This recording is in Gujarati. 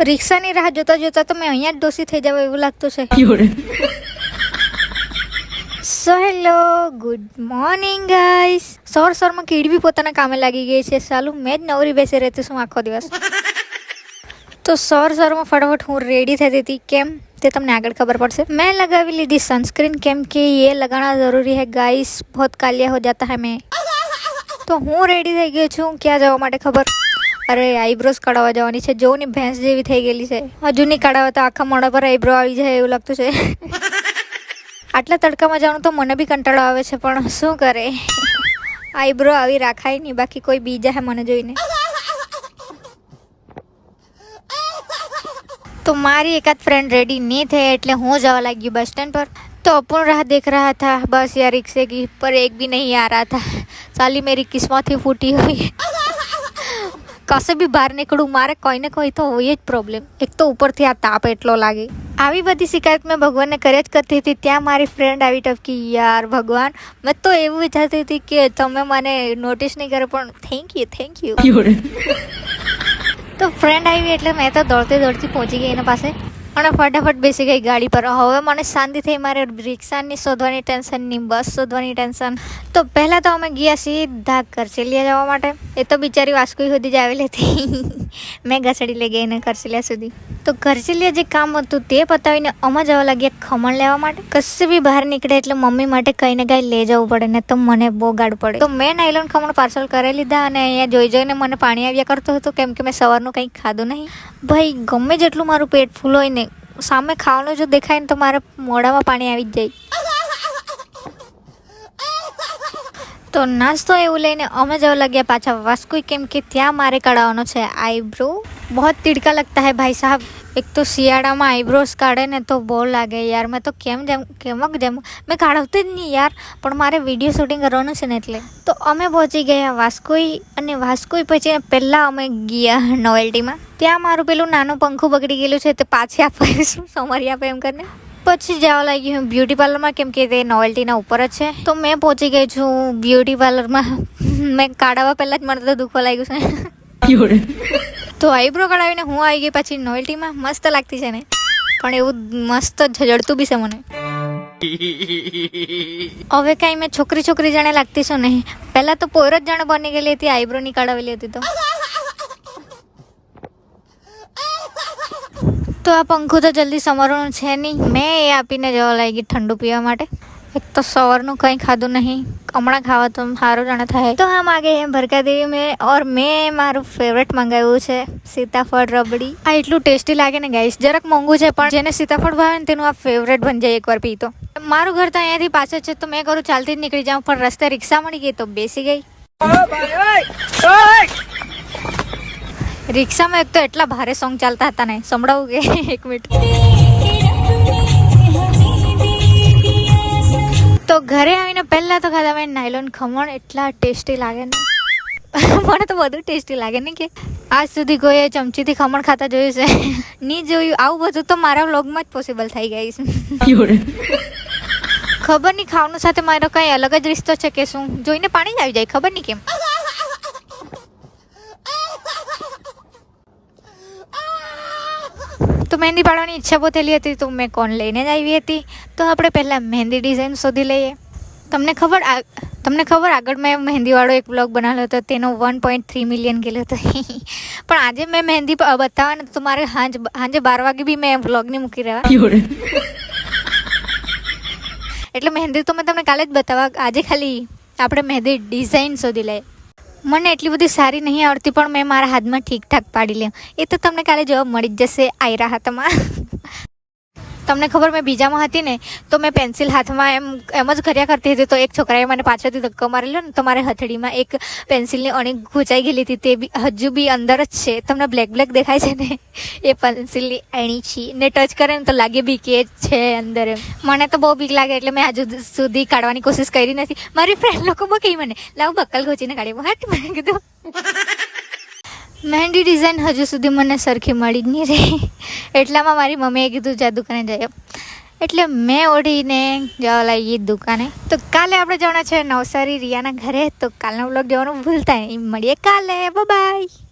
रिक्शा नहीं रहा जोता जोता तो मैं यहाँ डोसी थे जब वो लगतो से so hello good morning guys sir sir म कीड़ भी पोता काम लागी गई छे सालू मैं नौरी बैसे रहते सु आखो दिवस तो सर सर म फटाफट हूँ रेडी थे देती केम ते तुमने आगे खबर पड़ से मैं लगा भी ली थी सनस्क्रीन केम के ये लगाना ज़रूरी है गाइस बहुत कालिया हो जाता है मैं तो हूँ रेडी थी गई छू क्या जवाब खबर અરે, આઈબ્રોઝ કઢાવવા જવાની છે. જો ને, ભેંસ જેવી થઈ ગયેલી છે. હજુ નહીં કઢાવે તો આખા મોઢા પર આઈબ્રો આવી જાય એવું લાગતું છે. આટલા તડકામાં જવાનું તો મને બી કંટાળો આવે છે, પણ શું કરે? આઈબ્રો આવી રાખાય નહીં. બાકી કોઈ બીજા હે મને જોઈને. તો મારી એકાદ ફ્રેન્ડ રેડી નહીં થઈ એટલે હું જવા લાગ્યું બસ સ્ટેન્ડ પર. તો અપૂર્ણ રાહ દેખ રહ્યા હતા. બસ યા રિક્સે પર એક બી નહીં આ રહા થા સાલી મેરી કિસ્મતથી ફૂટી हुई કશે બી બહાર નીકળું મારે કોઈ ને કોઈ તો હોય જ પ્રોબ્લેમ એક તો ઉપરથી આ તાપ એટલો લાગે. આવી બધી શિકાયત મેં ભગવાનને કરે જ કરતી હતી. ત્યાં મારી ફ્રેન્ડ આવી ટપકી યાર ભગવાન મેં તો એવું વિચારતી હતી કે તમે મને નોટિસ નહીં કરે પણ થેન્ક યુ થેન્ક યુ તો ફ્રેન્ડ આવી એટલે મેં તો દોડતી દોડતી પહોંચી ગઈ એના પાસે. અને ફટાફટ બેસી ગઈ ગાડી પર. હવે મને શાંતિ થઈ, મારે રિક્ષાની શોધવાની ટેન્શનની બસ શોધવાની ટેન્શન. તો પહેલાં તો અમે ગયા સીધા કરસેલિયા જવા માટે. એ તો બિચારી વાસ્કુઈ સુધી જ આવેલી હતી. મેં ઘસડી લઈ ગઈ એને કરસેલિયા સુધી. તો કરચેલિયા જે કામ હતું તે પતાવીને અમે જવા લાગ્યા ખમણ લેવા માટે. કશે બી બહાર નીકળે એટલે મમ્મી માટે કંઈ ને કંઈ લઈ જવું પડે, ને તો મને બહુ ગાડ પડે. તો મેં નાયલોન ખમણ પાર્સલ કરી લીધા અને અહીંયા જોઈ જોઈને મને પાણી આવ્યા કરતો હતો, કેમ કે મેં સવારનું કંઈ ખાધું નહીં. ભાઈ, ગમે જેટલું મારું પેટ ફૂલ હોય ને સામે ખાવાનું જો દેખાય ને તો મારા મોઢામાં પાણી આવી જ જાય. તો નાસ્તો એવું લઈને અમે જવા લાગ્યા પાછા વાસ્કુ કેમ કે ત્યાં મારે કઢાવવાનો છે આઈબ્રો. બહુ તિડકા લગતા હે ભાઈ સાહેબ. એક તો શિયાળામાં આઈબ્રોઝ કાઢે ને તો બહુ લાગે યાર. મેં તો કેમ જેમ કેમક જેમ, મેં કાઢવતી જ નહીં યાર, પણ મારે વીડિયો શૂટિંગ કરવાનું છે ને એટલે. તો અમે પહોંચી ગયા વાસ્કોઈ અને વાસ્કોઈ પછી પહેલાં અમે ગયા નોવેલ્ટીમાં. ત્યાં મારું પેલું નાનું પંખું બગડી ગયેલું છે, તે પાછી આપીશું સમારી આપે એમ કરીને. પછી જવા લાગી હું બ્યુટી પાર્લરમાં કેમ કે તે નોવેલ્ટીના ઉપર જ છે. તો મેં પહોંચી ગઈ છું બ્યુટી પાર્લરમાં મેં કાઢાવા પહેલાં જ મને તો દુખવા લાગ્યું છે. તો આઈબ્રો કઢાવીને હું આવી ગઈ પછી નોવેલ્ટીમાં મસ્ત લાગતી છે ને. પણ એવું મસ્ત ઝડતું બી છે મને. હવે કાંઈ મેં છોકરી છોકરી જાણે લાગતી છું નહીં. પહેલાં તો પોર જ જાણે બની ગયેલી હતી આઈબ્રોની કાઢાવેલી હતી તો. તો આ પંખું તો જલ્દી સમરવાનું છે નહીં. મેં એ આપીને જવા લાગી ઠંડુ પીવા માટે. એક તો સવારનું કંઈ ખાધું નહીં, હમણાં ખાવા તો સારું જાણે થાય. તો હા માગે એમ ભરકા દેવી મેં, ઓર મેં મારું ફેવરેટ મંગાવ્યું છે, સીતાફળ રબડી. આ એટલું ટેસ્ટી લાગે ને ગાઈશ જરાક મોંઘું છે, પણ જેને સીતાફળ ભાવે ને તેનું આ ફેવરેટ બની જાય એકવાર પી તો. મારું ઘર તો અહીંયાથી પાછળ છે, તો મેં કરું ચાલતી જ નીકળી જાઉં, પણ રસ્તે રિક્ષા મળી ગઈ તો બેસી ગઈ. રિક્ષામાં એક તો એટલા ભારે સોંગ ચાલતા હતા ને, સંભળાવું કે? એક મિનિટ તો ઘરે આવીને પહેલા તો ખાધા મેં નાયલોન ખમણ એટલા ટેસ્ટી લાગે ને. મને તો બધું ટેસ્ટી લાગે ને કે આજ સુધી કોઈએ ચમચીથી ખમણ ખાતા જોયું છે. નહીં જોયું આવું બધું તો મારા વ્લોગમાં જ પોસિબલ થઈ ગઈ છે. ખબર નહીં ખાવાનું સાથે મારો કંઈ અલગ જ રિશ્તો છે કે શું? જોઈને પાણી જ આવી જાય ખબર નહીં કેમ. તો મહેંદી પાડવાની ઈચ્છા બહુ થયેલી હતી તો મેં કોન લઈને જ આવી હતી. તો આપણે પહેલાં મહેંદી ડિઝાઇન શોધી લઈએ. તમને ખબર આ તમને ખબર આગળ મેં મહેંદીવાળો એક બ્લોગ બનાવેલો હતો તેનો વન પોઈન્ટ થ્રી મિલિયન ગયેલો હતો. પણ આજે મેં મહેંદી બતાવવાનું તો મારે હાંજ સાંજે બાર વાગે બી મેં બ્લોગ મૂકી રહ્યા એટલે મહેંદી તો મેં તમને કાલે જ બતાવવા આજે ખાલી આપણે મહેંદી ડિઝાઇન શોધી લઈએ. મને એટલી બધી સારી નહીં આવડતી, પણ મેં મારા હાથમાં ઠીકઠાક પાડી લે એ તો તમને કાલે જવાબ મળી જ જશે, આયરા હાથમાં તમને ખબર મેં બીજામાં હતી ને, તો મેં પેન્સિલ હાથમાં એમ એમ જ કર્યા કરતી હતી. તો એક છોકરાએ મને પાછળથી ધક્કો મારેલો ને, તો મારે હથેળીમાં એક પેન્સિલની અણી ઘૂંચાઈ ગયેલી હતી. તે બી, હજુ બી અંદર જ છે. તમને બ્લેક બ્લેક દેખાય છે ને? એ પેન્સિલની અણી છે. ને ટચ કરે ને તો લાગે બી કે છે અંદર મને તો બહુ બીક લાગે, એટલે મેં હજુ સુધી કાઢવાની કોશિશ કરી નથી. મારી ફ્રેન્ડ લોકો બહુ કહી મને, લાવ બક્કલ ઘોચીને કાઢી. હટ, મેં કીધું. મહેંદી ડિઝાઇન હજુ સુધી મને સરખી મળી જ નહીં રહી. એટલામાં મારી મમ્મીએ કીધું, જા દુકાને જાય એટલે મેં ઓઢીને જવા લાગી દુકાને. તો કાલે આપણે જવાના છે નવસારી રિયાના ઘરે. તો કાલનો બ્લોગ જવાનું ભૂલતા નહીં. મળીએ કાલે. બાય